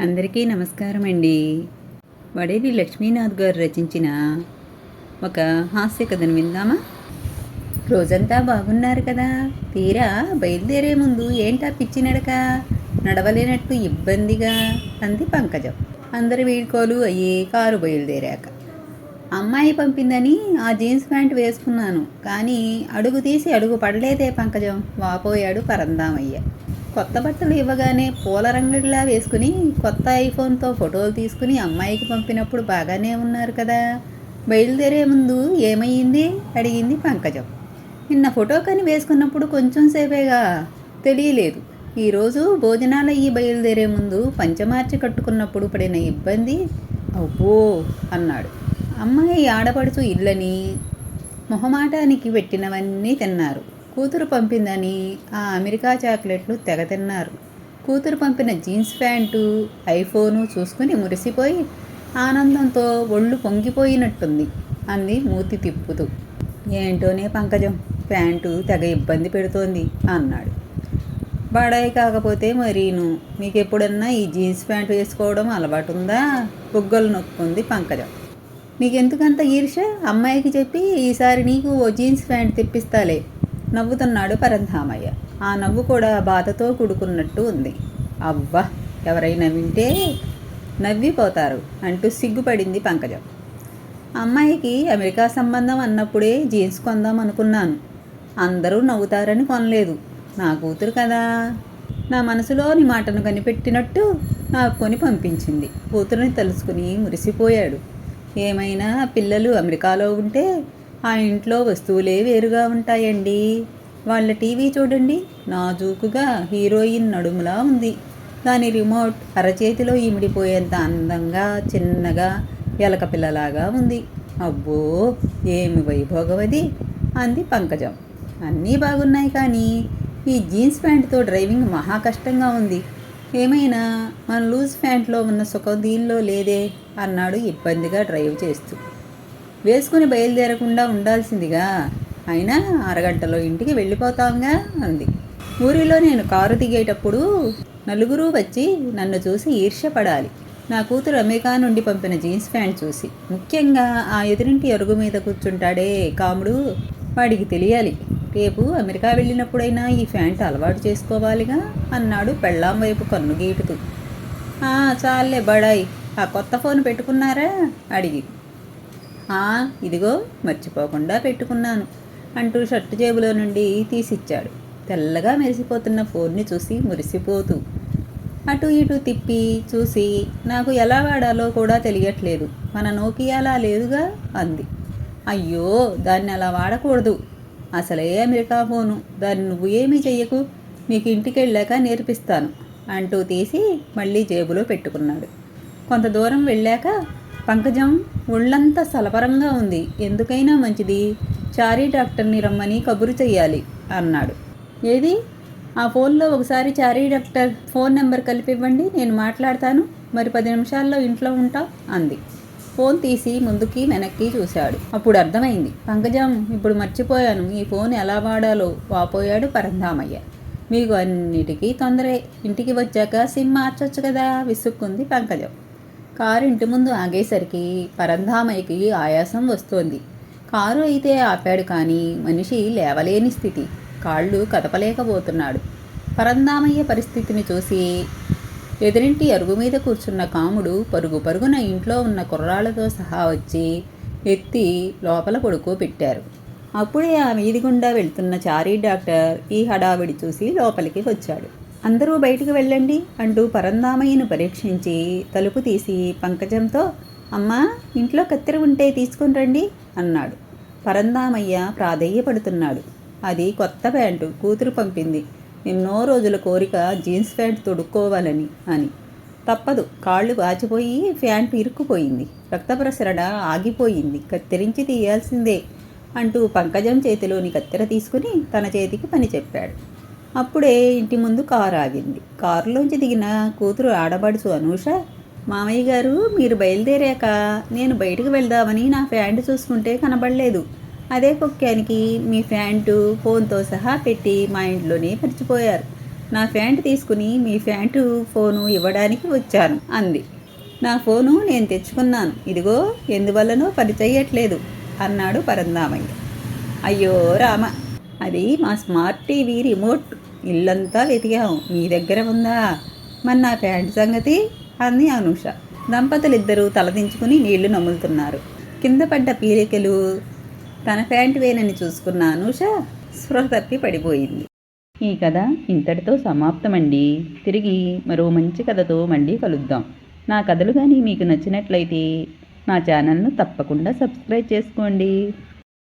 అందరికీ నమస్కారం అండి వడేలి లక్ష్మీనాథ్ గారు రచించిన ఒక హాస్య కథను విందామా? రోజంతా బాగున్నారు కదా. తీరా బయలుదేరే ముందు ఏంటా పిచ్చి నడక? నడవలేనట్టు ఇబ్బందిగా అంది పంకజం. అందరి వీడ్కోలు అయ్యి కారు బయలుదేరాక. అమ్మాయి పంపిందని ఆ జీన్స్ ప్యాంట్ వేసుకున్నాను. కానీ అడుగు తీసి అడుగు పడలేదే పంకజం. వాపోయాడు పరందామయ్య. కొత్త బట్టలు ఇవ్వగానే పూల రంగుడిలా వేసుకుని కొత్త ఐఫోన్తో ఫోటోలు తీసుకుని అమ్మాయికి పంపినప్పుడు బాగానే ఉన్నారు కదా. బయలుదేరే ముందు ఏమయ్యింది? అడిగింది పంకజం. నిన్న ఫోటో కానీ వేసుకున్నప్పుడు కొంచెం సేపేగా? తెలియలేదు. ఈరోజు భోజనాలయ్యి బయలుదేరే ముందు పంచమార్చి కట్టుకున్నప్పుడు పడిన ఇబ్బంది అబ్బో అన్నాడు. అమ్మాయి ఆడపడుచు ఇల్లని మొహమాటానికి పెట్టినవన్నీ తిన్నారు. కూతురు పంపిందని ఆ అమెరికా చాక్లెట్లు తెగ తిన్నారు. కూతురు పంపిన జీన్స్ ప్యాంటు ఐఫోను చూసుకుని మురిసిపోయి ఆనందంతో ఒళ్ళు పొంగిపోయినట్టుంది అంది మూతి తిప్పుతూ. ఏంటోనే పంకజం ప్యాంటు తెగ ఇబ్బంది పెడుతోంది అన్నాడు. బడాయి కాకపోతే మరీను మీకు ఎప్పుడన్నా ఈ జీన్స్ ప్యాంట్ వేసుకోవడం అలవాటు ఉందా బుగ్గలు నొక్కుంది పంకజం. నీకెందుకంత ఈర్ష? అమ్మాయికి చెప్పి ఈసారి నీకు ఓ జీన్స్ ప్యాంట్ తెప్పిస్తాలే నవ్వుతున్నాడు పరంధామయ్య. ఆ నవ్వు కూడా బాధతో కూడుకున్నట్టు ఉంది. అవ్వ ఎవరైనా వింటే నవ్విపోతారు అంటూ సిగ్గుపడింది పంకజం. అమ్మాయికి అమెరికా సంబంధం అన్నప్పుడే జీన్స్ కొందాం అనుకున్నాను. అందరూ నవ్వుతారని కొనలేదు. నా కూతురు కదా. నా మనసులోని మాటను కనిపెట్టినట్టు నాకు కొని పంపించింది. కూతురుని తలుచుకుని మురిసిపోయాడు. ఏమైనా పిల్లలు అమెరికాలో ఉంటే ఆ ఇంట్లో వస్తువులే వేరుగా ఉంటాయండి. వాళ్ళ టీవీ చూడండి. నాజూకుగా హీరోయిన్ నడుములా ఉంది. దాని రిమోట్ అరచేతిలో ఇమిడిపోయేంత అందంగా చిన్నగా ఎలక పిల్లలాగా ఉంది. అబ్బో ఏమి వైభోగవది? అది అంది పంకజం. అన్నీ బాగున్నాయి కానీ ఈ జీన్స్ ప్యాంటుతో డ్రైవింగ్ మహా కష్టంగా ఉంది. ఏమైనా మన లూజ్ ప్యాంట్లో ఉన్న సుఖం దీనిలో లేదే అన్నాడు ఇబ్బందిగా డ్రైవ్ చేస్తూ. వేసుకుని బయలుదేరకుండా ఉండాల్సిందిగా. అయినా అరగంటలో ఇంటికి వెళ్ళిపోతాంగా అంది. ఊరిలో నేను కారు దిగేటప్పుడు నలుగురు వచ్చి నన్ను చూసి ఈర్ష్యపడాలి. నా కూతురు అమెరికా నుండి పంపిన జీన్స్ ప్యాంట్ చూసి. ముఖ్యంగా ఆ ఎదురింటి అరుగు మీద కూర్చుంటాడే కాముడు వాడికి తెలియాలి. రేపు అమెరికా వెళ్ళినప్పుడైనా ఈ ప్యాంట్ అలవాటు చేసుకోవాలిగా అన్నాడు పెళ్ళాం వైపు కన్ను గీటుతూ. చాలే బడాయి. ఆ కొత్త ఫోన్ పెట్టుకున్నారా? అడిగి. ఇదిగో మర్చిపోకుండా పెట్టుకున్నాను అంటూ షర్టు జేబులో నుండి తీసిచ్చాడు. తెల్లగా మెరిసిపోతున్న ఫోన్ని చూసి మురిసిపోతూ అటు ఇటు తిప్పి చూసి నాకు ఎలా వాడాలో కూడా తెలియట్లేదు. మన నోకియాలా లేదుగా? అంది. అయ్యో దాన్ని అలా వాడకూడదు. అసలే అమెరికా ఫోను. దాన్ని నువ్వు ఏమీ చెయ్యకు. నీకు ఇంటికి వెళ్ళాక నేర్పిస్తాను అంటూ తీసి మళ్ళీ జేబులో పెట్టుకున్నాడు. కొంత దూరం వెళ్ళాక పంకజం ఒళ్ళంతా సలపరంగా ఉంది. ఎందుకైనా మంచిది. చారీ డాక్టర్ని రమ్మని కబురు చెయ్యాలి అన్నాడు. ఏది? ఆ ఫోన్లో ఒకసారి చారీ డాక్టర్ ఫోన్ నెంబర్ కలిపివ్వండి నేను మాట్లాడతాను. మరి పది నిమిషాల్లో ఇంట్లో ఉంటా అంది. ఫోన్ తీసి ముందుకి వెనక్కి చూశాడు. అప్పుడు అర్థమైంది. పంకజం ఇప్పుడు మర్చిపోయాను. ఈ ఫోన్ ఎలా వాడాలో. వాపోయాడు పరంధామయ్య. మీకు అన్నిటికీ తొందరే. ఇంటికి వచ్చాక సిమ్ మార్చొచ్చు కదా విసుక్కుంది పంకజం. కారు ఇంటి ముందు ఆగేసరికి పరంధామయ్యకి ఆయాసం వస్తోంది. కారు అయితే ఆపాడు కానీ మనిషి లేవలేని స్థితి. కాళ్ళు కదపలేకపోతున్నాడు. పరంధామయ్య పరిస్థితిని చూసి ఎదురింటి అరుగు మీద కూర్చున్న కాముడు పరుగు పరుగున ఇంట్లో ఉన్న కుర్రాళ్ళతో సహా వచ్చి ఎత్తి లోపల పడుకోబెట్టారు అప్పుడే ఆ వీధి గుండా వెళ్తున్న చారీ డాక్టర్ ఈ హడావిడి చూసి లోపలికి వచ్చాడు. అందరూ బయటికి వెళ్ళండి అంటూ పరందామయ్యను పరీక్షించి తలుపు తీసి పంకజంతో అమ్మా ఇంట్లో కత్తెర ఉంటే తీసుకుని రండి అన్నాడు. పరందామయ్య ప్రాధేయపడుతున్నాడు. అది కొత్త ప్యాంటు కూతురు పంపింది. ఎన్నో రోజుల కోరిక జీన్స్ ప్యాంట్ తొడుక్కోవాలని అని. తప్పదు కాళ్ళు వాచిపోయి ప్యాంటు ఇరుక్కుపోయింది. రక్త ప్రసరణ ఆగిపోయింది. కత్తిరించి తీయాల్సిందే అంటూ పంకజం చేతిలోని కత్తెర తీసుకుని తన చేతికి పని చెప్పాడు. అప్పుడే ఇంటి ముందు కారు ఆగింది. కారులోంచి దిగిన కూతురు ఆడబడుచు అనూష మామయ్య గారు మీరు బయలుదేరాక నేను బయటకు వెళ్దామని నా ప్యాంటు చూసుకుంటే కనబడలేదు. అదే కుక్కానికి మీ ప్యాంటు ఫోన్తో సహా పెట్టి మా ఇంట్లోనే మర్చిపోయారు నా ప్యాంటు తీసుకుని మీ ప్యాంటు ఫోను ఇవ్వడానికి వచ్చాను అంది. నా ఫోను నేను తెచ్చుకున్నాను. ఇదిగో ఎందువల్లనో పనిచేయట్లేదు అన్నాడు పరందామయ్య. అయ్యో రామ అది మా స్మార్ట్ టీవీ రిమోట్. ఇల్లంతా వెతికాం మీ దగ్గర ఉందా? మరి నా ప్యాంట్ సంగతి? అంది అనూష. దంపతులిద్దరూ తలదించుకుని నీళ్ళు నములుతున్నారు. కింద పడ్డ పీరికలు తన ప్యాంట్ వేనని చూసుకున్న అనూష స్పృహ తప్పి పడిపోయింది. ఈ కథ ఇంతటితో సమాప్తమండి. తిరిగి మరో మంచి కథతో మళ్ళీ కలుద్దాం. నా కథలు కానీ మీకు నచ్చినట్లయితే నా ఛానల్ను తప్పకుండా సబ్స్క్రైబ్ చేసుకోండి.